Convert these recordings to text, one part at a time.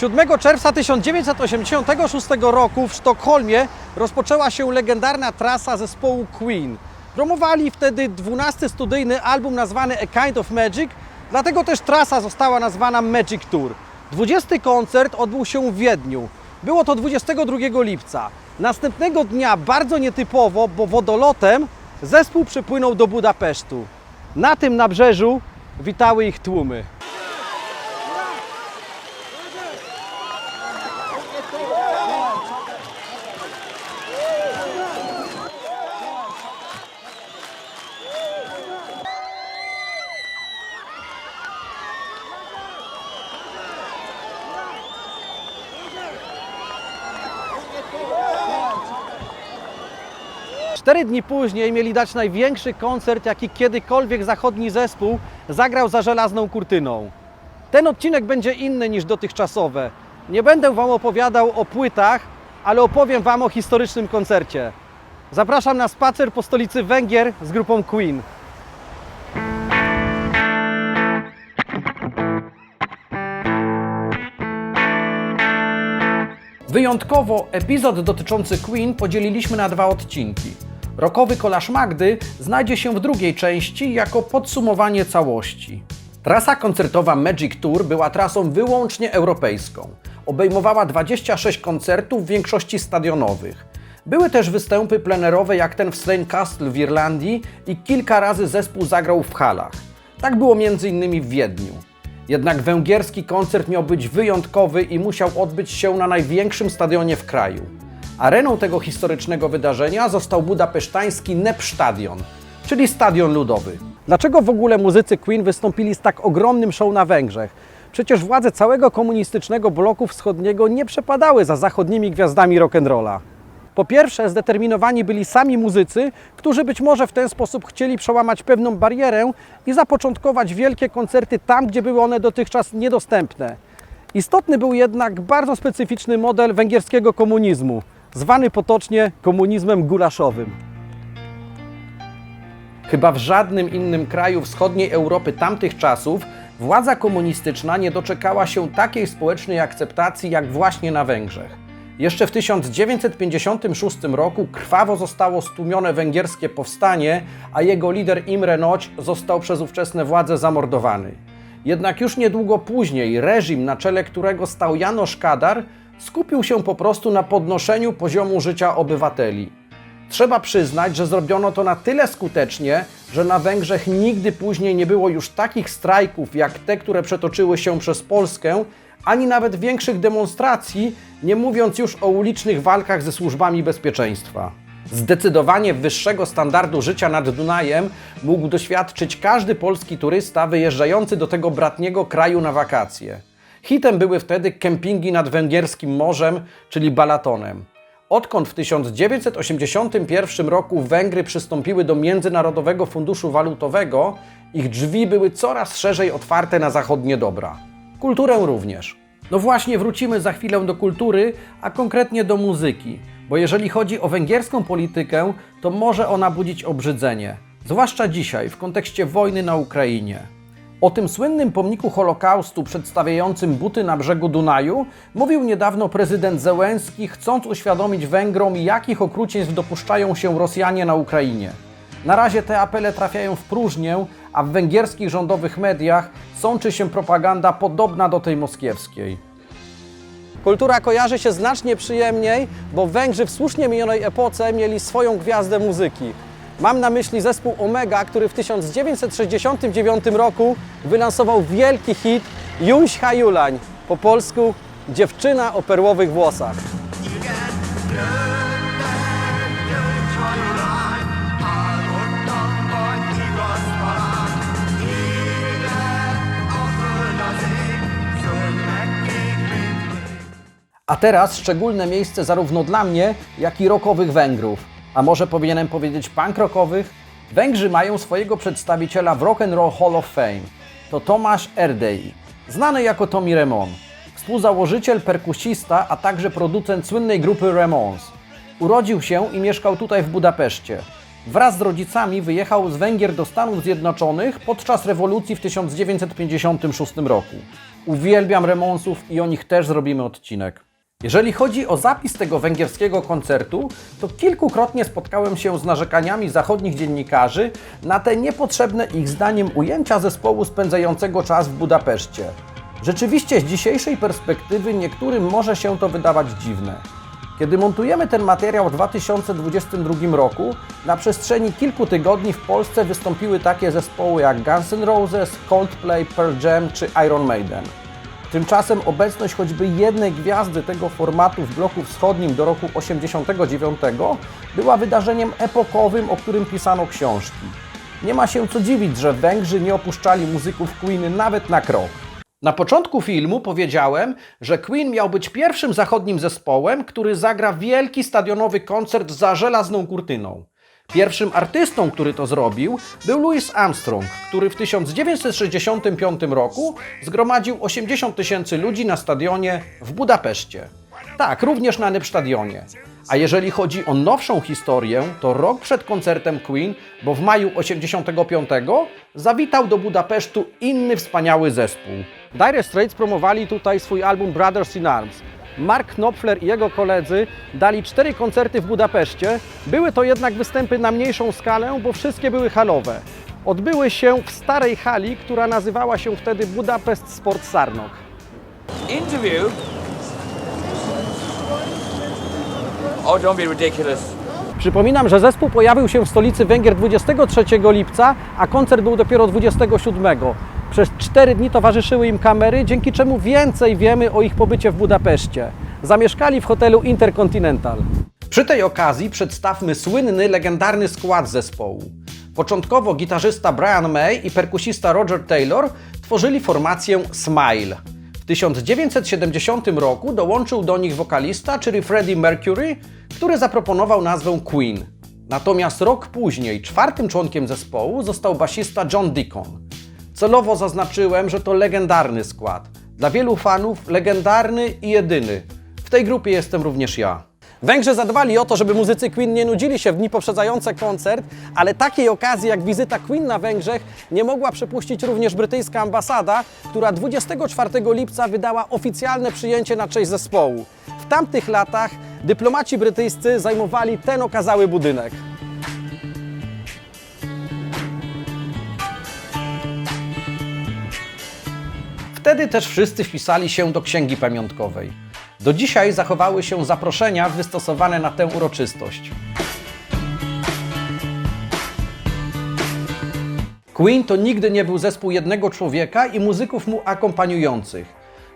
7 czerwca 1986 roku w Sztokholmie rozpoczęła się legendarna trasa zespołu Queen. Promowali wtedy 12 studyjny album nazwany A Kind of Magic, dlatego też trasa została nazwana Magic Tour. 20 koncert odbył się w Wiedniu. Było to 22 lipca. Następnego dnia, bardzo nietypowo, bo wodolotem, zespół przypłynął do Budapesztu. Na tym nabrzeżu witały ich tłumy. Cztery dni później mieli dać największy koncert, jaki kiedykolwiek zachodni zespół zagrał za żelazną kurtyną. Ten odcinek będzie inny niż dotychczasowe. Nie będę Wam opowiadał o płytach, ale opowiem Wam o historycznym koncercie. Zapraszam na spacer po stolicy Węgier z grupą Queen. Wyjątkowo epizod dotyczący Queen podzieliliśmy na dwa odcinki. Rokowy kolaż Magdy znajdzie się w drugiej części jako podsumowanie całości. Trasa koncertowa Magic Tour była trasą wyłącznie europejską. Obejmowała 26 koncertów, w większości stadionowych. Były też występy plenerowe jak ten w Castle w Irlandii i kilka razy zespół zagrał w halach. Tak było m.in. w Wiedniu. Jednak węgierski koncert miał być wyjątkowy i musiał odbyć się na największym stadionie w kraju. Areną tego historycznego wydarzenia został budapesztański Nepstadion, czyli stadion ludowy. Dlaczego w ogóle muzycy Queen wystąpili z tak ogromnym show na Węgrzech? Przecież władze całego komunistycznego bloku wschodniego nie przepadały za zachodnimi gwiazdami rock'n'rolla. Po pierwsze, zdeterminowani byli sami muzycy, którzy być może w ten sposób chcieli przełamać pewną barierę i zapoczątkować wielkie koncerty tam, gdzie były one dotychczas niedostępne. Istotny był jednak bardzo specyficzny model węgierskiego komunizmu, zwany potocznie komunizmem gulaszowym. Chyba w żadnym innym kraju wschodniej Europy tamtych czasów władza komunistyczna nie doczekała się takiej społecznej akceptacji jak właśnie na Węgrzech. Jeszcze w 1956 roku krwawo zostało stłumione węgierskie powstanie, a jego lider Imre Nagy został przez ówczesne władze zamordowany. Jednak już niedługo później reżim, na czele którego stał Janosz Kadar, skupił się po prostu na podnoszeniu poziomu życia obywateli. Trzeba przyznać, że zrobiono to na tyle skutecznie, że na Węgrzech nigdy później nie było już takich strajków jak te, które przetoczyły się przez Polskę, ani nawet większych demonstracji, nie mówiąc już o ulicznych walkach ze służbami bezpieczeństwa. Zdecydowanie wyższego standardu życia nad Dunajem mógł doświadczyć każdy polski turysta wyjeżdżający do tego bratniego kraju na wakacje. Hitem były wtedy kempingi nad węgierskim morzem, czyli Balatonem. Odkąd w 1981 roku Węgry przystąpiły do Międzynarodowego Funduszu Walutowego, ich drzwi były coraz szerzej otwarte na zachodnie dobra. Kulturę również. No właśnie, wrócimy za chwilę do kultury, a konkretnie do muzyki, bo jeżeli chodzi o węgierską politykę, to może ona budzić obrzydzenie, zwłaszcza dzisiaj, w kontekście wojny na Ukrainie. O tym słynnym pomniku Holokaustu przedstawiającym buty na brzegu Dunaju mówił niedawno prezydent Zełenski, chcąc uświadomić Węgrom, jakich okrucieństw dopuszczają się Rosjanie na Ukrainie. Na razie te apele trafiają w próżnię, a w węgierskich rządowych mediach sączy się propaganda podobna do tej moskiewskiej. Kultura kojarzy się znacznie przyjemniej, bo Węgrzy w słusznie minionej epoce mieli swoją gwiazdę muzyki. Mam na myśli zespół Omega, który w 1969 roku wylansował wielki hit Juś Hajulań, po polsku Dziewczyna o perłowych włosach. A teraz szczególne miejsce zarówno dla mnie, jak i rockowych Węgrów. A może powinienem powiedzieć punk rockowych? Węgrzy mają swojego przedstawiciela w Rock and Roll Hall of Fame. To Tomasz Erdei, znany jako Tommy Ramon. Współzałożyciel, perkusista, a także producent słynnej grupy Ramones. Urodził się i mieszkał tutaj w Budapeszcie. Wraz z rodzicami wyjechał z Węgier do Stanów Zjednoczonych podczas rewolucji w 1956 roku. Uwielbiam Remonsów i o nich też zrobimy odcinek. Jeżeli chodzi o zapis tego węgierskiego koncertu, to kilkukrotnie spotkałem się z narzekaniami zachodnich dziennikarzy na te niepotrzebne ich zdaniem ujęcia zespołu spędzającego czas w Budapeszcie. Rzeczywiście z dzisiejszej perspektywy niektórym może się to wydawać dziwne. Kiedy montujemy ten materiał w 2022 roku, na przestrzeni kilku tygodni w Polsce wystąpiły takie zespoły jak Guns N' Roses, Coldplay, Pearl Jam czy Iron Maiden. Tymczasem obecność choćby jednej gwiazdy tego formatu w bloku wschodnim do roku 1989 była wydarzeniem epokowym, o którym pisano książki. Nie ma się co dziwić, że Węgrzy nie opuszczali muzyków Queen nawet na krok. Na początku filmu powiedziałem, że Queen miał być pierwszym zachodnim zespołem, który zagra wielki stadionowy koncert za żelazną kurtyną. Pierwszym artystą, który to zrobił, był Louis Armstrong, który w 1965 roku zgromadził 80 tysięcy ludzi na stadionie w Budapeszcie. Tak, również na Nypstadionie. A jeżeli chodzi o nowszą historię, to rok przed koncertem Queen, bo w maju 85 zawitał do Budapesztu inny wspaniały zespół. Dire Straits promowali tutaj swój album Brothers in Arms. Mark Knopfler i jego koledzy dali cztery koncerty w Budapeszcie. Były to jednak występy na mniejszą skalę, bo wszystkie były halowe. Odbyły się w starej hali, która nazywała się wtedy Budapest Sport Sarnok. interview. Oh, don't be ridiculous. Przypominam, że zespół pojawił się w stolicy Węgier 23 lipca, a koncert był dopiero 27. Przez cztery dni towarzyszyły im kamery, dzięki czemu więcej wiemy o ich pobycie w Budapeszcie. Zamieszkali w hotelu Intercontinental. Przy tej okazji przedstawmy słynny, legendarny skład zespołu. Początkowo gitarzysta Brian May i perkusista Roger Taylor tworzyli formację Smile. W 1970 roku dołączył do nich wokalista, czyli Freddie Mercury, który zaproponował nazwę Queen. Natomiast rok później czwartym członkiem zespołu został basista John Deacon. Celowo zaznaczyłem, że to legendarny skład. Dla wielu fanów legendarny i jedyny. W tej grupie jestem również ja. Węgrzy zadbali o to, żeby muzycy Queen nie nudzili się w dni poprzedzające koncert, ale takiej okazji jak wizyta Queen na Węgrzech nie mogła przepuścić również brytyjska ambasada, która 24 lipca wydała oficjalne przyjęcie na cześć zespołu. W tamtych latach dyplomaci brytyjscy zajmowali ten okazały budynek. Wtedy też wszyscy wpisali się do księgi pamiątkowej. Do dzisiaj zachowały się zaproszenia wystosowane na tę uroczystość. Queen to nigdy nie był zespół jednego człowieka i muzyków mu akompaniujących.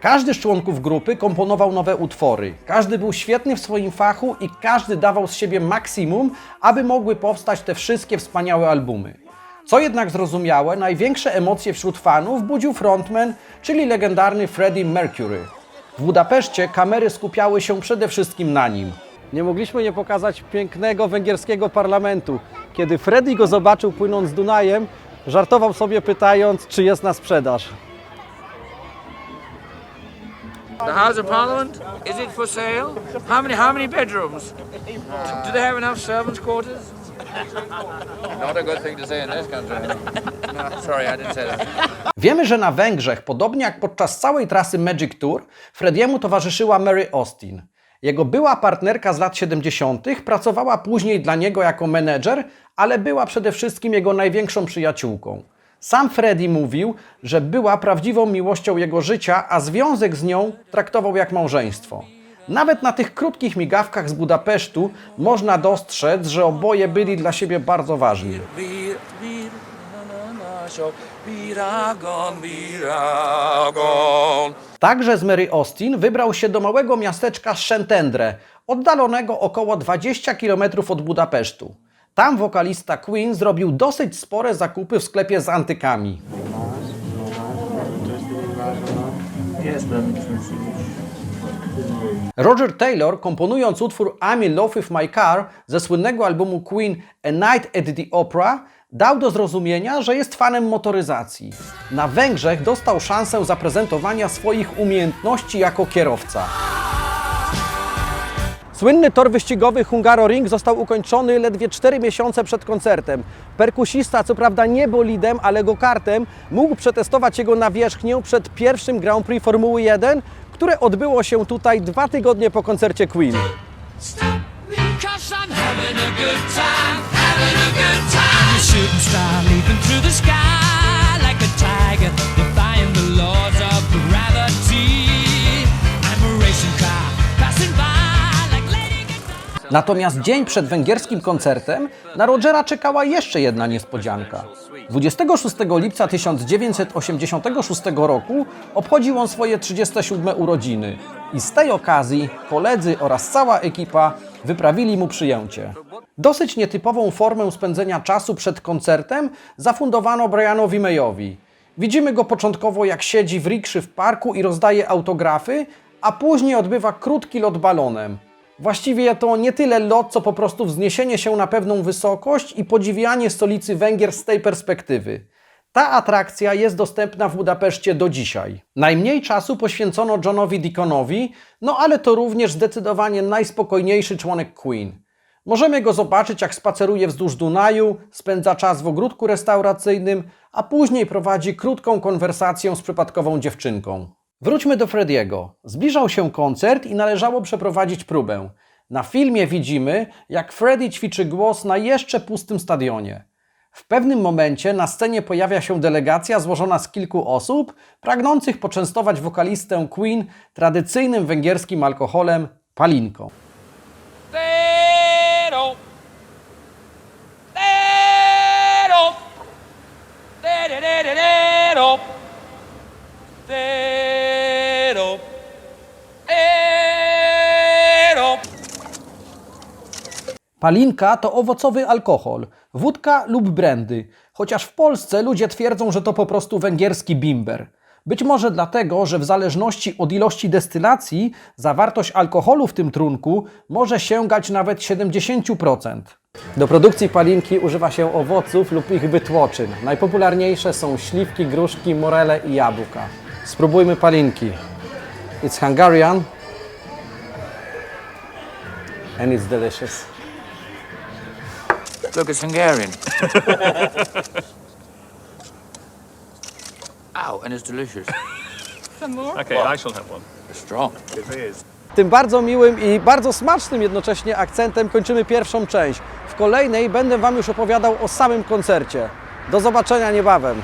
Każdy z członków grupy komponował nowe utwory. Każdy był świetny w swoim fachu i każdy dawał z siebie maksimum, aby mogły powstać te wszystkie wspaniałe albumy. Co jednak zrozumiałe, największe emocje wśród fanów budził frontman, czyli legendarny Freddie Mercury. W Budapeszcie kamery skupiały się przede wszystkim na nim. Nie mogliśmy nie pokazać pięknego węgierskiego parlamentu. Kiedy Freddie go zobaczył płynąc Dunajem, żartował sobie pytając, czy jest na sprzedaż. The House of Parliament, is it for sale? How many, how many bedrooms? Do they have enough servants' quarters? No. Wiemy, że na Węgrzech, podobnie jak podczas całej trasy Magic Tour, Frediemu towarzyszyła Mary Austin. Jego była partnerka z lat 70. pracowała później dla niego jako menedżer, ale była przede wszystkim jego największą przyjaciółką. Sam Freddie mówił, że była prawdziwą miłością jego życia, a związek z nią traktował jak małżeństwo. Nawet na tych krótkich migawkach z Budapesztu można dostrzec, że oboje byli dla siebie bardzo ważni. Także z Mary Austin wybrał się do małego miasteczka Szentendre, oddalonego około 20 km od Budapesztu. Tam wokalista Queen zrobił dosyć spore zakupy w sklepie z antykami. Roger Taylor, komponując utwór I'm in love with my car ze słynnego albumu Queen A Night at the Opera, dał do zrozumienia, że jest fanem motoryzacji. Na Węgrzech dostał szansę zaprezentowania swoich umiejętności jako kierowca. Słynny tor wyścigowy Hungaroring został ukończony ledwie 4 miesiące przed koncertem. Perkusista, co prawda nie bolidem, ale go-kartem, mógł przetestować jego nawierzchnię przed pierwszym Grand Prix Formuły 1, które odbyło się tutaj dwa tygodnie po koncercie Queen. Stop Natomiast dzień przed węgierskim koncertem na Rogera czekała jeszcze jedna niespodzianka. 26 lipca 1986 roku obchodził on swoje 37 urodziny i z tej okazji koledzy oraz cała ekipa wyprawili mu przyjęcie. Dosyć nietypową formę spędzenia czasu przed koncertem zafundowano Brianowi Mayowi. Widzimy go początkowo jak siedzi w rikszy w parku i rozdaje autografy, a później odbywa krótki lot balonem. Właściwie to nie tyle lot, co po prostu wzniesienie się na pewną wysokość i podziwianie stolicy Węgier z tej perspektywy. Ta atrakcja jest dostępna w Budapeszcie do dzisiaj. Najmniej czasu poświęcono Johnowi Deaconowi, no ale to również zdecydowanie najspokojniejszy członek Queen. Możemy go zobaczyć, jak spaceruje wzdłuż Dunaju, spędza czas w ogródku restauracyjnym, a później prowadzi krótką konwersację z przypadkową dziewczynką. Wróćmy do Frediego. Zbliżał się koncert i należało przeprowadzić próbę. Na filmie widzimy, jak Freddy ćwiczy głos na jeszcze pustym stadionie. W pewnym momencie na scenie pojawia się delegacja złożona z kilku osób, pragnących poczęstować wokalistę Queen tradycyjnym węgierskim alkoholem palinką. Palinka to owocowy alkohol, wódka lub brandy, chociaż w Polsce ludzie twierdzą, że to po prostu węgierski bimber. Być może dlatego, że w zależności od ilości destylacji zawartość alkoholu w tym trunku może sięgać nawet 70%. Do produkcji palinki używa się owoców lub ich wytłoczyn. Najpopularniejsze są śliwki, gruszki, morele i jabłka. Spróbujmy palinki. It's Hungarian and it's delicious. Look, it's Hungarian. Ow, and it's delicious. Okay, I shall have one. It's strong. It is. Tym bardzo miłym i bardzo smacznym jednocześnie akcentem kończymy pierwszą część. W kolejnej będę Wam już opowiadał o samym koncercie. Do zobaczenia niebawem.